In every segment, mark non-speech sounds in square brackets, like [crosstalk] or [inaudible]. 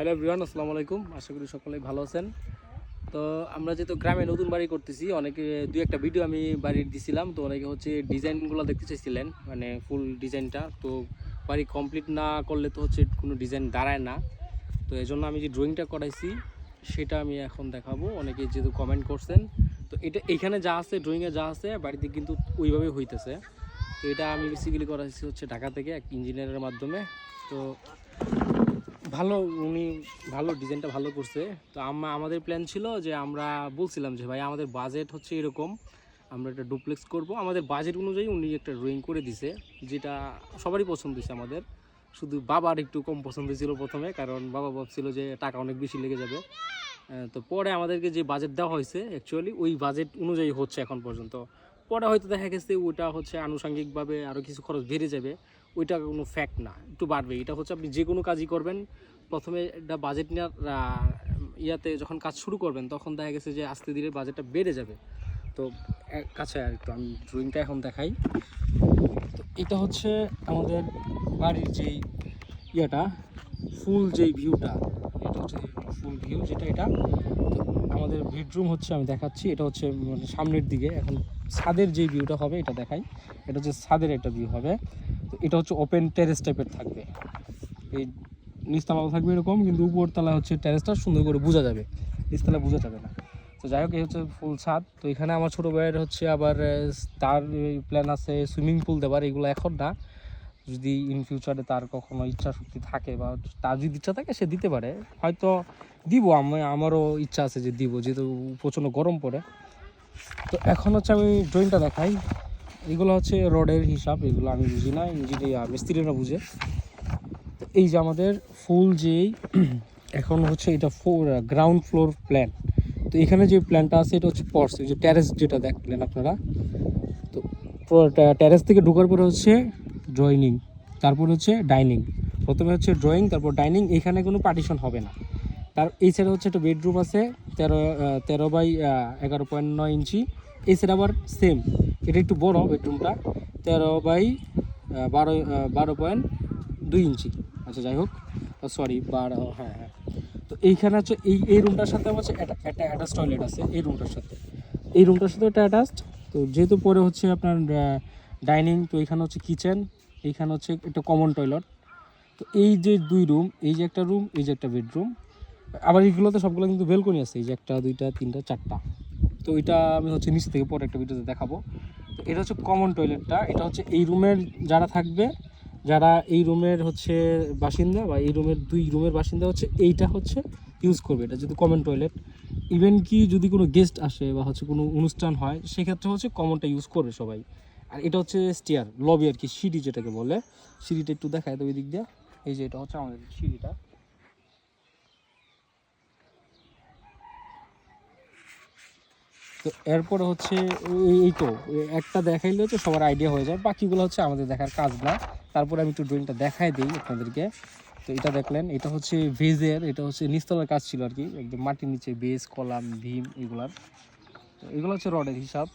Hello everyone আসসালামু আলাইকুম। আশা করি সকলেই ভালো আছেন। তো আমরা যেহেতু গ্রামে নতুন বাড়ি করতেছি, অনেকে, দুই একটা ভিডিও আমি বাড়ির দিছিলাম, তো অনেকে হচ্ছে ডিজাইনগুলো দেখতে চাইছিলেন মানে ফুল ডিজাইনটা। তো বাড়ি কমপ্লিট না করলে তো হচ্ছে কোনো ডিজাইন দাঁড়ায় না। তো এই জন্য আমি যে ড্রয়িংটা করাইছি, সেটা আমি এখন দেখাবো। অনেকে যেহেতু কমেন্ট করছেন, তো এটা এখানে যা আছে ড্রয়িংয়ে যা আছে, বাড়িতে কিন্তু ওইভাবে হইতেছে। তো এটা আমি বেসিক্যালি করাইছি হচ্ছে ঢাকা থেকে এক ইঞ্জিনিয়ারের মাধ্যমে। তো ভালো, উনি ভালো ডিজাইনটা ভালো করছে। তো আমা, আমাদের প্ল্যান ছিল যে আমরা বলছিলাম যে, ভাই, আমাদের বাজেট হচ্ছে এরকম, আমরা একটা ডুপ্লেক্স করব। আমাদের বাজেট অনুযায়ী উনি একটা ড্রয়িং করে দিছে, যেটা সবারই পছন্দ হয়েছে আমাদের। শুধু বাবার একটু কম পছন্দ ছিল প্রথমে, কারণ বাবা ভাবছিল যে টাকা অনেক বেশি লেগে যাবে। তো পরে আমাদেরকে যে বাজেট দেওয়া হয়েছে অ্যাকচুয়ালি ওই বাজেট অনুযায়ী হচ্ছে এখন পর্যন্ত। পরে হয়তো দেখা গেছে ওটা হচ্ছে আনুষঙ্গিকভাবে আরও কিছু খরচ বেড়ে যাবে। ওইটা কোনো ফ্যাক্ট না, একটু বাড়বে। এটা হচ্ছে আপনি যে কোনো কাজই করবেন। প্রথমে একটা বাজেট নেওয়ার ইয়াতে যখন কাজ শুরু করবেন, তখন দেখা গেছে যে আস্তে ধীরে বাজেটটা বেড়ে যাবে। তো কাছে আর একটু আমি ড্রয়িংটা এখন দেখাই। তো এটা হচ্ছে আমাদের বাড়ির যেই ইয়েটা, ফুল যেই ভিউটা এটা হচ্ছে ফুল ভিউ যেটা এটা। আমাদের বেডরুম হচ্ছে, আমি দেখাচ্ছি, এটা হচ্ছে মানে সামনের দিকে। এখন ছাদের যে ভিউটা হবে, এটা দেখাই। এটা হচ্ছে ছাদের একটা ভিউ হবে। তো এটা হচ্ছে ওপেন টেরেস টাইপের থাকবে। এই নিচতলা থাকবে এরকম, কিন্তু উপরতলা হচ্ছে টেরেসটা সুন্দর করে বোঝা যাবে। নিচতলা বোঝা যাবে না। তো যাই হোক, এই হচ্ছে ফুল ছাদ। তো এখানে আমার ছোটো ভাইয়ের হচ্ছে আবার তার প্ল্যান আছে সুইমিং পুল দেওয়ার এগুলো এখন না। যদি ইন ফিউচারে তার কখনো ইচ্ছা শক্তি থাকে বা তার যদি ইচ্ছা থাকে, সে দিতে পারে। হয়তো দিব, আমি, আমারও ইচ্ছা আছে যে দিব, যেহেতু প্রচণ্ড গরম পড়ে। তো এখন হচ্ছে আমি ড্রয়িংটা দেখাই। এগুলো হচ্ছে রডের হিসাব, এগুলো আমি বুঝি না ইঞ্জিনিয়ার মিস্ত্রিরা বুঝে। তো এই যে আমাদের ফুল যেই, [clears throat] এখন হচ্ছে এটা ফোর গ্রাউন্ড ফ্লোর প্ল্যান তো এখানে যে প্ল্যানটা আছে, এটা হচ্ছে পর্স যে ট্যারেস যেটা দেখলেন আপনারা। তো ট্যারেস থেকে ঢোকার পরে হচ্ছে ড্রয়িং তারপর হচ্ছে ডাইনিং প্রথমে হচ্ছে ড্রয়িং তারপর ডাইনিং এখানে কোনো পার্টিশন হবে না। তার, এই সাইডে হচ্ছে একটা বেডরুম আছে, তেরো তেরো বাই এগারো পয়েন্ট নয় ইঞ্চি। সাইড আবার সেম এটা একটু বড় বেডরুমটা তেরো বাই বারো বারো পয়েন্ট দুই ইঞ্চি। আচ্ছা যাই হোক। সরি বারো হ্যাঁ হ্যাঁ। তো এইখানে হচ্ছে এই এই রুমটার সাথে হচ্ছে একটা অ্যাটাচ টয়লেট আছে এই রুমটার সাথে। এই রুমটার সাথে একটা অ্যাটাচড তো যেহেতু পরে হচ্ছে আপনার ডাইনিং তো এখানে হচ্ছে কিচেন এইখানে হচ্ছে একটা কমন টয়লেট তো এই যে দুই রুম এই যে একটা রুম এই যে একটা বেডরুম আবার এইগুলোতে সবগুলো কিন্তু বেলকনি আছে। এই যে একটা, দুইটা, তিনটা, চারটা। তো এটা আমি হচ্ছে নিচে থেকে পরে একটা ভিডিওতে দেখাবো। তো এটা হচ্ছে কমন টয়লেটটা এটা হচ্ছে এই রুমের যারা থাকবে, যারা এই রুমের হচ্ছে বাসিন্দা বা এই রুমের দুই রুমের বাসিন্দা হচ্ছে, এইটা হচ্ছে ইউজ করবে। এটা যদি কমন টয়লেট ইভেন কি যদি কোনো গেস্ট আসে বা হচ্ছে কোনো অনুষ্ঠান হয়, সেক্ষেত্রে হচ্ছে কমনটা ইউজ করবে সবাই। আর এটা হচ্ছে স্টিয়ার লবি আর কি, সিঁড়ি যেটাকে বলে। সিঁড়িটা একটু দেখায় তো ওই দিক দিয়ে। এই যে এটা হচ্ছে আমাদের সিঁড়িটা। তো এরপরে হচ্ছে এই- তো, একটা দেখাইলে হচ্ছে সবার আইডিয়া হয়ে যায়। বাকিগুলো হচ্ছে আমাদের দেখার কাজ না। তারপরে আমি একটু ড্রয়িংটা দেখাই দিই আপনাদেরকে। তো এটা দেখলেন, এটা হচ্ছে ভেজের, এটা হচ্ছে নিস্তলার কাজ ছিল আর কি। একদম মাটির নিচে বেজ কলাম, ভীম এগুলার। তো এগুলো হচ্ছে রডের হিসাব।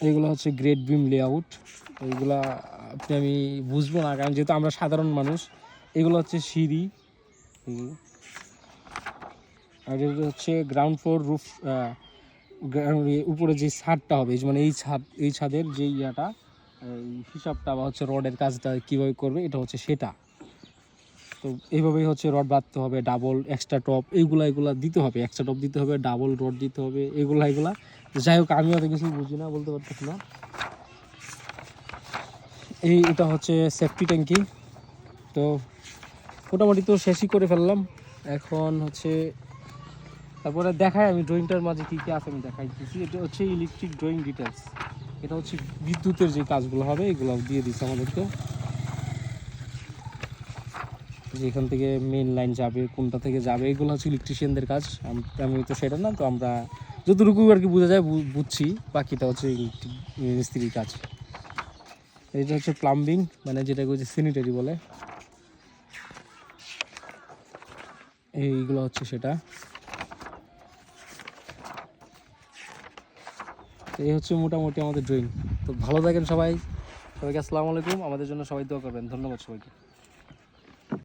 এগুলো হচ্ছে গ্রেট বিম লেআউট এইগুলা আপনি আমি বুঝব না, কারণ যেহেতু আমরা সাধারণ মানুষ, এগুলো হচ্ছে সিঁড়ি। আর এটা হচ্ছে গ্রাউন্ড ফ্লোর রুফ উপরে যে ছাদটা হবে মানে এই ছাদ, এই ছাদের যে ইয়াটা হিসাবটা বা হচ্ছে রডের কাজটা কীভাবে করবে, এটা হচ্ছে সেটা। তো এইভাবেই হচ্ছে রড বাঁধতে হবে ডাবল এক্সট্রা টপ এইগুলা এগুলা দিতে হবে এক্সট্রা টপ দিতে হবে ডাবল রড দিতে হবে এগুলা এগুলা যাই হোক আমি অত কিছু বুঝি না, বলতে পারতেছি না। এই এটা হচ্ছে সেফটি ট্যাঙ্কি। তো মোটামুটি তো শেষই করে ফেললাম। এখন হচ্ছে তারপরে দেখাই আমি ড্রয়িংটার মাঝে কী কী আছে, আমি দেখাই দিচ্ছি। এটা হচ্ছে ইলেকট্রিক ড্রয়িং ডিটেলস এটা হচ্ছে বিদ্যুতের যে কাজগুলো হবে, এগুলো দিয়ে দিচ্ছে আমাদেরকে। যে এখান থেকে মেন লাইন যাবে, কোনটা থেকে যাবে, এগুলো হচ্ছে ইলেকট্রিশিয়ানদের কাজ। আম- তো সেটা না, তো আমরা যতটুকু আর কি বোঝা যায় বুঝছি। বাকিটা হচ্ছে ইলেকট্রিক মিস্ত্রির কাজ। এটা হচ্ছে প্লাম্বিং মানে যেটাকে হচ্ছে স্যানিটারি বলে। এইগুলো হচ্ছে সেটা। তো এই হচ্ছে মোটামুটি আমাদের ড্রয়িং তো ভালো থাকেন সবাই। সবাইকে আসসালামু আলাইকুম। আমাদের জন্য সবাই দোয়া করবেন। ধন্যবাদ সবাইকে।